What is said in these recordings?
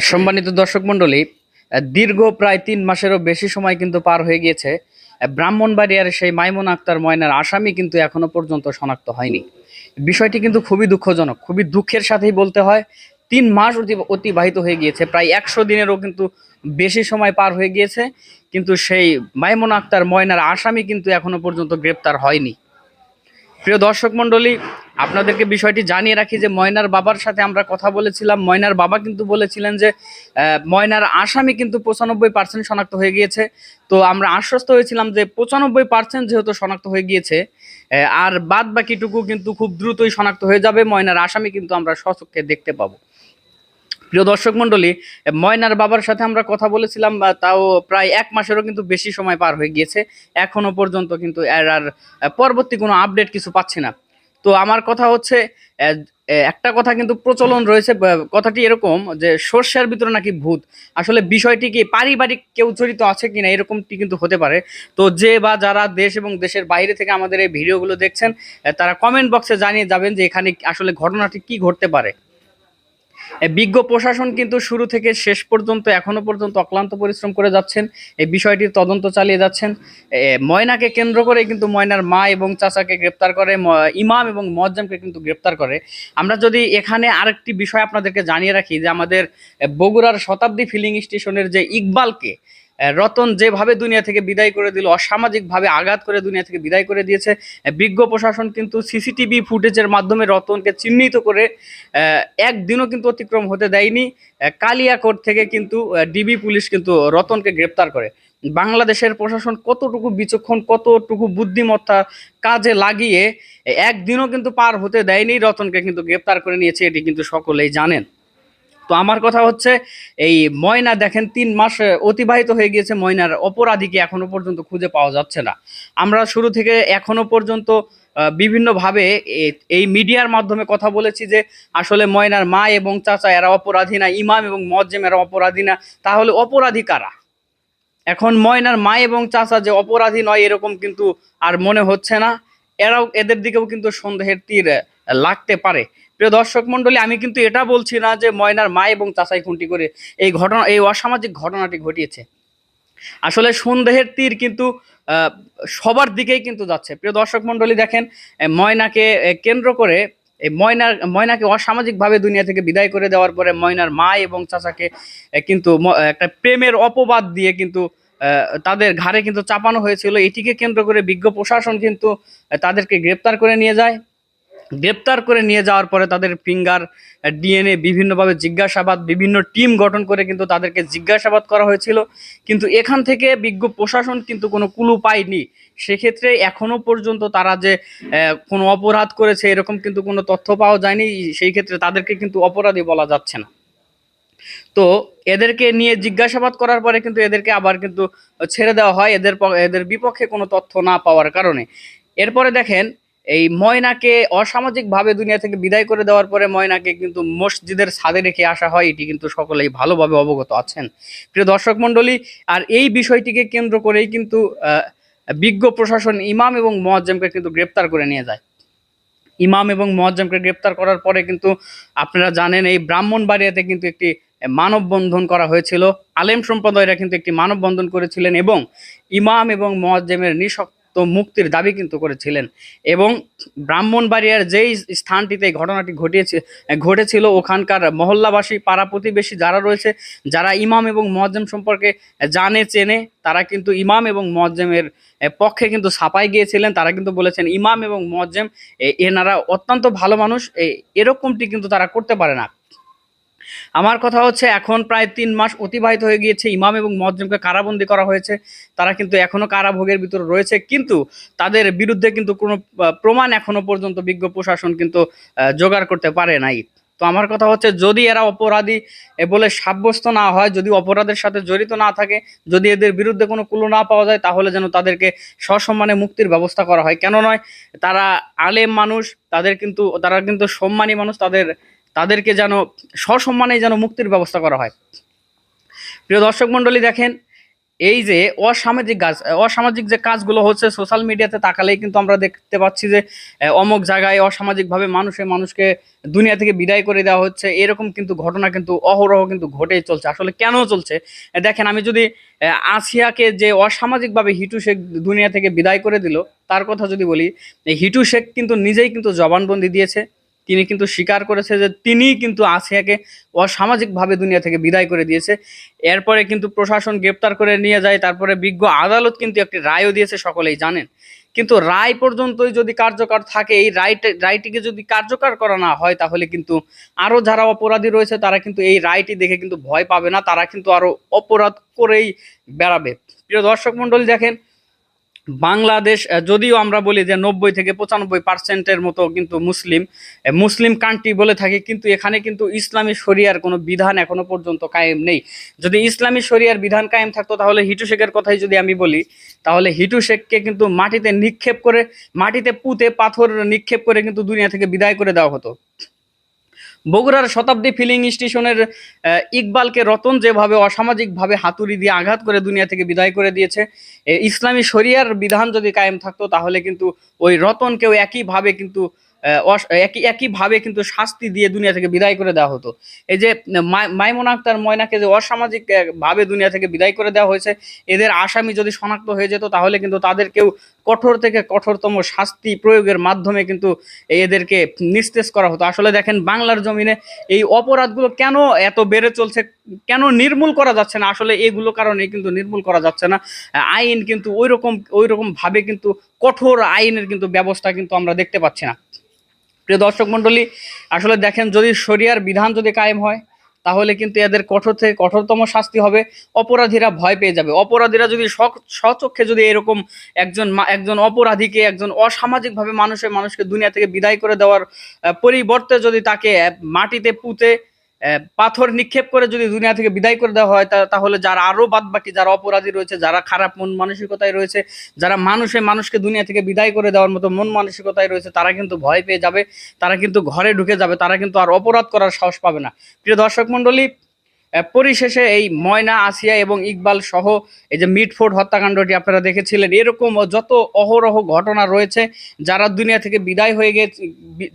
সম্মানিত দর্শক মণ্ডলী দীর্ঘ প্রায় তিন মাসেরও বেশি সময় কিন্তু পার হয়ে গিয়েছে। ব্রাহ্মণবাড়িয়ার সেই মাইমুন আক্তার ময়নার আসামি কিন্তু এখনও পর্যন্ত শনাক্ত হয়নি। বিষয়টি কিন্তু খুবই দুঃখজনক, খুবই দুঃখের সাথেই বলতে হয়, তিন মাস অতি- অতিবাহিত হয়ে গিয়েছে, প্রায় একশো দিনেরও কিন্তু বেশি সময় পার হয়ে গিয়েছে, কিন্তু সেই মাইমুন আক্তার ময়নার আসামি কিন্তু এখনও পর্যন্ত গ্রেপ্তার হয়নি। প্রিয় দর্শক মণ্ডলী আপনাদেরকে বিষয়টি জানিয়ে রাখি যে ময়নার বাবার সাথে আমরা কথা বলেছিলাম। ময়নার বাবা কিন্তু বলেছিলেন যে ময়নার আসামি কিন্তু পঁচানব্বই পার্সেন্ট শনাক্ত হয়ে গিয়েছে। তো আমরা আশ্বস্ত হয়েছিলাম যে পঁচানব্বই পার্সেন্ট যেহেতু শনাক্ত হয়ে গিয়েছে আর বাদ বাকিটুকু কিন্তু খুব দ্রুতই শনাক্ত হয়ে যাবে। ময়নার আসামি কিন্তু আমরা স্বচক্ষে দেখতে পাবো। প্রিয় দর্শক মণ্ডলী, ময়নার বাবার সাথে আমরা কথা বলেছিলাম তাও প্রায় এক মাসেরও কিন্তু বেশি সময় পার হয়ে গিয়েছে। এখনও পর্যন্ত কিন্তু এর আর পরবর্তী কোনো আপডেট কিছু পাচ্ছি না। তো আমার কথা হচ্ছে একটা কথা কিন্তু প্রচলন রয়েছে কথাটি এরকম যে সর্ষের ভিতরে নাকি ভূত। আসলে বিষয়টি কি পারিবারিক কেউ জড়িত আছে কিনা এরকমটি কিন্তু হতে পারে। তো যে বা যারা দেশ এবং দেশের বাইরে থেকে আমাদের এই ভিডিওগুলো দেখছেন তারা কমেন্ট বক্সে জানিয়ে যাবেন যে এখানে আসলে ঘটনাটি কি ঘটতে পারে। বিজ্ঞ প্রশাসন কিন্তু শুরু থেকে শেষ পর্যন্ত, এখনও পর্যন্ত অক্লান্ত পরিশ্রম করে যাচ্ছেন। এই বিষয়টির তদন্ত চালিয়ে যাচ্ছেন। ময়নাকে কেন্দ্র করে কিন্তু ময়নার মা এবং চাচাকে গ্রেপ্তার করে ইমাম এবং মজ্জামকে কিন্তু গ্রেপ্তার করে। আমরা যদি এখানে আরেকটি বিষয় আপনাদেরকে জানিয়ে রাখি, যে আমাদের বগুড়ার শতাব্দী ফিলিং স্টেশনের যে ইকবালকে রতন যেভাবে দুনিয়া থেকে বিদায় করে দিল, অসামাজিকভাবে আঘাত করে দুনিয়া থেকে বিদায় করে দিয়েছে। বিজ্ঞ প্রশাসন কিন্তু সিসিটিভি ফুটেজের মাধ্যমে রতনকে চিহ্নিত করে একদিনও কিন্তু অতিক্রম হতে দেয়নি। কালিয়াকোট থেকে কিন্তু ডিবি পুলিশ কিন্তু রতনকে গ্রেপ্তার করে। বাংলাদেশের প্রশাসন কতটুকু বিচক্ষণ, কতটুকু বুদ্ধিমত্তা কাজে লাগিয়ে, একদিনও কিন্তু পার হতে দেয়নি, রতনকে কিন্তু গ্রেপ্তার করে নিয়েছে, এটি কিন্তু সকলেই জানেন। তো আমার কথা হচ্ছে, এই ময়না দেখেন তিন মাস অতিবাহিত হয়ে গিয়েছে ময়নার অপরাধীকে এখনও পর্যন্ত খুঁজে পাওয়া যাচ্ছে না। আমরা শুরু থেকে এখনও পর্যন্ত বিভিন্নভাবে এই মিডিয়ার মাধ্যমে কথা বলেছি যে, আসলে ময়নার মা এবং চাচা এরা অপরাধী না, ইমাম এবং মজ্জেম এরা অপরাধী না, তাহলে অপরাধী কারা? এখন ময়নার মা এবং চাচা যে অপরাধী নয় এরকম কিন্তু আর মনে হচ্ছে না। এরাও, এদের দিকেও কিন্তু সন্দেহের তীর লাগতে পারে। প্রিয় দর্শক মণ্ডলী আমি কিন্তু এটা বলছি না যে ময়নার মা এবং চাচাই খুনটি করে এই ঘটনা, এই অসামাজিক ঘটনাটি ঘটিয়েছে। আসলে সন্দেহের তীর কিন্তু সবার দিকেই কিন্তু যাচ্ছে। প্রিয় দর্শক মণ্ডলী দেখেন ময়নাকে কেন্দ্র করে এই ময়নার, ময়নাকে অসামাজিকভাবে দুনিয়া থেকে বিদায় করে দেওয়ার পরে ময়নার মা এবং চাচাকে কিন্তু একটা প্রেমের অপবাদ দিয়ে কিন্তু তাদের ঘাড়ে কিন্তু চাপানো হয়েছিল। এটিকে কেন্দ্র করে বিজ্ঞ প্রশাসন কিন্তু তাদেরকে গ্রেপ্তার করে নিয়ে যায়। গ্রেপ্তার করে নিয়ে যাওয়ার পরে তাদের ফিঙ্গার ডিএনএ বিভিন্নভাবে জিজ্ঞাসাবাদ, বিভিন্ন টিম গঠন করে কিন্তু তাদেরকে জিজ্ঞাসাবাদ করা হয়েছিল। কিন্তু এখান থেকে বিজ্ঞ প্রশাসন কিন্তু কোনো কুলু পায়নি। সেক্ষেত্রে এখনও পর্যন্ত তারা যে কোনো অপরাধ করেছে এরকম কিন্তু কোনো তথ্য পাওয়া যায়নি। সেই ক্ষেত্রে তাদেরকে কিন্তু অপরাধী বলা যাচ্ছে না। তো এদেরকে নিয়ে জিজ্ঞাসাবাদ করার পরে কিন্তু এদেরকে আবার কিন্তু ছেড়ে দেওয়া হয়। এদের এদের বিপক্ষে কোনো তথ্য না পাওয়ার কারণে। এরপরে দেখেন এই ময়নাকে অসামাজিকভাবে দুনিয়া থেকে বিদায় করে দেওয়ার পরে ময়নাকে কিন্তু মসজিদের ছাদে রেখে আসা হয়। এটি কিন্তু সকলেই ভালোভাবে অবগত আছেন। প্রিয় দর্শক মণ্ডলী, আর এই বিষয়টিকে কেন্দ্র করেই কিন্তু বিজ্ঞ প্রশাসন ইমাম এবং মোয়াজ্জেমকে কিন্তু গ্রেপ্তার করে নিয়ে যায়। ইমাম এবং মোয়াজ্জেমকে গ্রেপ্তার করার পরে কিন্তু আপনারা জানেন, এই ব্রাহ্মণবাড়িয়াতে কিন্তু একটি মানববন্ধন করা হয়েছিল। আলেম সম্প্রদায়রা কিন্তু একটি মানববন্ধন করেছিলেন এবং ইমাম এবং মোয়াজ্জেমের নিঃশক্ত মুক্তির দাবি কিন্তু করেছিলেন। এবং ব্রাহ্মণবাড়িয়ার যেই স্থানটিতে ঘটনাটি ঘটিয়েছে ঘটেছিল ওখানকার মহল্লাবাসী পাড়া প্রতিবেশী যারা রয়েছে যারা ইমাম এবং মোয়াজ্জেম সম্পর্কে জানে চেনে তারা কিন্তু ইমাম এবং মোয়াজ্জেমের এ, পক্ষে কিন্তু ছাপাই গিয়েছিলেন। তারা কিন্তু বলেছেন ইমাম এবং মোয়াজ্জেম এ- এনারা অত্যন্ত ভালো মানুষ এরকমটি কিন্তু তারা করতে পারে না। আমার কথা হচ্ছে এখন প্রায় তিন মাস অতিবাহিত হয়ে গিয়েছে ইমাম এবং মজ্জমকে কারাবন্দি করা হয়েছে। তারা কিন্তু এখনও কারাভোগের ভিতরে রয়েছে। কিন্তু তাদের বিরুদ্ধে কিন্তু কোনো প্রমাণ এখনও পর্যন্ত বিজ্ঞ প্রশাসন কিন্তু জোগাড় করতে পারে নাই। তো আমার কথা হচ্ছে যদি এরা অপরাধী বলে সাব্যস্ত না হয়, যদি অপরাধের সাথে জড়িত না থাকে, যদি এদের বিরুদ্ধে কোনো কুলো না পাওয়া যায়, তাহলে যেন তাদেরকে সসম্মানে মুক্তির ব্যবস্থা করা হয়। কেন নয়, তারা আলেম মানুষ, তাদের কিন্তু, তারা কিন্তু সম্মানী মানুষ, তাদের তাদেরকে যেন সসম্মানে যেন মুক্তির ব্যবস্থা করা হয়। প্রিয় দর্শক মণ্ডলী, দেখেন, এই যে অসামাজিক কাজ, অসামাজিক যে কাজগুলো হচ্ছে সোশ্যাল মিডিয়াতে তাকালেই কিন্তু আমরা দেখতে পাচ্ছি যে অমুক জায়গায় অসামাজিকভাবে মানুষে মানুষকে দুনিয়া থেকে বিদায় করে দেওয়া হচ্ছে। এরকম কিন্তু ঘটনা কিন্তু অহরহ কিন্তু ঘটেই চলছে। আসলে কেন চলছে? দেখেন, আমি যদি আসিয়াকে যে অসামাজিকভাবে হিটু শেখ দুনিয়া থেকে বিদায় করে দিল, তার কথা যদি বলি হিটু শেখ কিন্তু নিজেই কিন্তু জবানবন্দি দিয়েছে। তিনি কিন্তু স্বীকার করেছে যে তিনিই কিন্তু আসিয়াকে অসামাজিকভাবে দুনিয়া থেকে বিদায় করে দিয়েছে। এরপরে কিন্তু প্রশাসন গ্রেপ্তার করে নিয়ে যায়, তারপরে বিজ্ঞ আদালত কিন্তু একটি রায়ও দিয়েছে, সকলেই জানেন। কিন্তু রায় পর্যন্তই যদি কার্যকর থাকে, এই রায়ট রায়টিকে যদি কার্যকর করা না হয়, তাহলে কিন্তু আরও যারা অপরাধী রয়েছে, তারা কিন্তু এই রায়টি দেখে কিন্তু ভয় পাবে না, তারা কিন্তু আরও অপরাধ করেই বেড়াবে। প্রিয় দর্শক মন্ডলী দেখেন বাংলাদেশ যদিও আমরা বলি যে নব্বই থেকে পঁচানব্বই পার্সেন্টের মতো কিন্তু মুসলিম মুসলিম কান্ট্রি বলে থাকি, কিন্তু এখানে কিন্তু ইসলামী শরিয়ার কোনো বিধান এখনও পর্যন্ত কায়েম নেই। যদি ইসলামী শরিয়ার বিধান কায়েম থাকতো, তাহলে হিটু শেখের কথাই যদি আমি বলি, তাহলে হিটু শেখকে কিন্তু মাটিতে নিক্ষেপ করে, মাটিতে পুঁতে পাথর নিক্ষেপ করে কিন্তু দুনিয়া থেকে বিদায় করে দেওয়া হতো। বগুড়ার শতাব্দী ফিলিং স্টেশনের ইকবালকে রতন যেভাবে অসামাজিকভাবে হাতুড়ি দিয়ে আঘাত করে দুনিয়া থেকে বিদায় করে দিয়েছে ইসলামী শরিয়ার বিধান যদি কায়েম থাকতো তাহলে কিন্তু ওই রতনকেও একইভাবে কিন্তু একই একইভাবে কিন্তু শাস্তি দিয়ে দুনিয়া থেকে বিদায় করে দেওয়া হতো। এই যে, মাই- মাইমুন আক্তার ময়নাকে যে অসামাজিক ভাবে দুনিয়া থেকে বিদায় করে দেওয়া হয়েছে, এদের আসামি যদি শনাক্ত হয়ে যেত, তাহলে কিন্তু তাদেরকেও কঠোর থেকে কঠোরতম শাস্তি প্রয়োগের মাধ্যমে কিন্তু এদেরকে নিস্তেজ করা হতো। আসলে দেখেন, বাংলার জমিনে এই অপরাধগুলো কেন এত বেড়ে চলছে, কেন নির্মূল করা যাচ্ছে না? আসলে এগুলো কারণে কিন্তু নির্মূল করা যাচ্ছে না। আইন কিন্তু ওই রকম ওই রকম ভাবে কিন্তু কঠোর আইনের কিন্তু ব্যবস্থা কিন্তু আমরা দেখতে পাচ্ছি না। প্রিয় দর্শক মণ্ডলী, আসলে দেখেন যদি শরিয়ার বিধান যদি কায়েম হয়, তাহলে কিন্তু এদের কঠোর থেকে কঠোরতম শাস্তি হবে। অপরাধীরা ভয় পেয়ে যাবে। অপরাধীরা যদি স্বচক্ষে যদি এরকম একজন একজন অপরাধীকে, একজন অসামাজিকভাবে মানুষের মানুষকে দুনিয়া থেকে বিদায় করে দেওয়ার পরিবর্তে যদি তাকে মাটিতে পুঁতে পাথর নিক্ষেপ করে যদি দুনিয়া থেকে বিদায় করে দেওয়া হয় তাহলে যারা আরও বাদ বাকি যারা অপরাধী রয়েছে, যারা খারাপ মন মানসিকতায় রয়েছে, যারা মানুষে মানুষকে দুনিয়া থেকে বিদায় করে দেওয়ার মতো মন মানসিকতায় রয়েছে, তারা কিন্তু ভয় পেয়ে যাবে, তারা কিন্তু ঘরে ঢুকে যাবে, তারা কিন্তু আর অপরাধ করার সাহস পাবে না। প্রিয় দর্শক মণ্ডলী পরিশেষে এই ময়না, আসিয়া এবং ইকবাল সহ এই যে মিটফোর্ড হত্যাকাণ্ডটি আপনারা দেখেছিলেন, এরকম যত অহরহ ঘটনা রয়েছে, যারা দুনিয়া থেকে বিদায় হয়ে গিয়েছে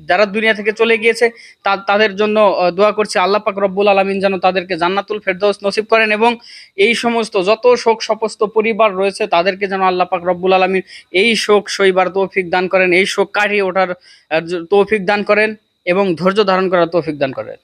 যারা দুনিয়া থেকে চলে গিয়েছে, তা- তাদের জন্য দোয়া করছি আল্লাহ পাক রব্বুল আলমিন যেন তাদেরকে জান্নাতুল ফেরদৌস নসিব করেন এবং এই সমস্ত যত শোক সপস্ত পরিবার রয়েছে, তাদেরকে যেন আল্লাহ পাক রব্বুল আলমিন এই শোক সইবার তৌফিক দান করেন, এই শোক কাটিয়ে ওঠার তৌফিক দান করেন এবং ধৈর্য ধারণ করার তৌফিক দান করেন।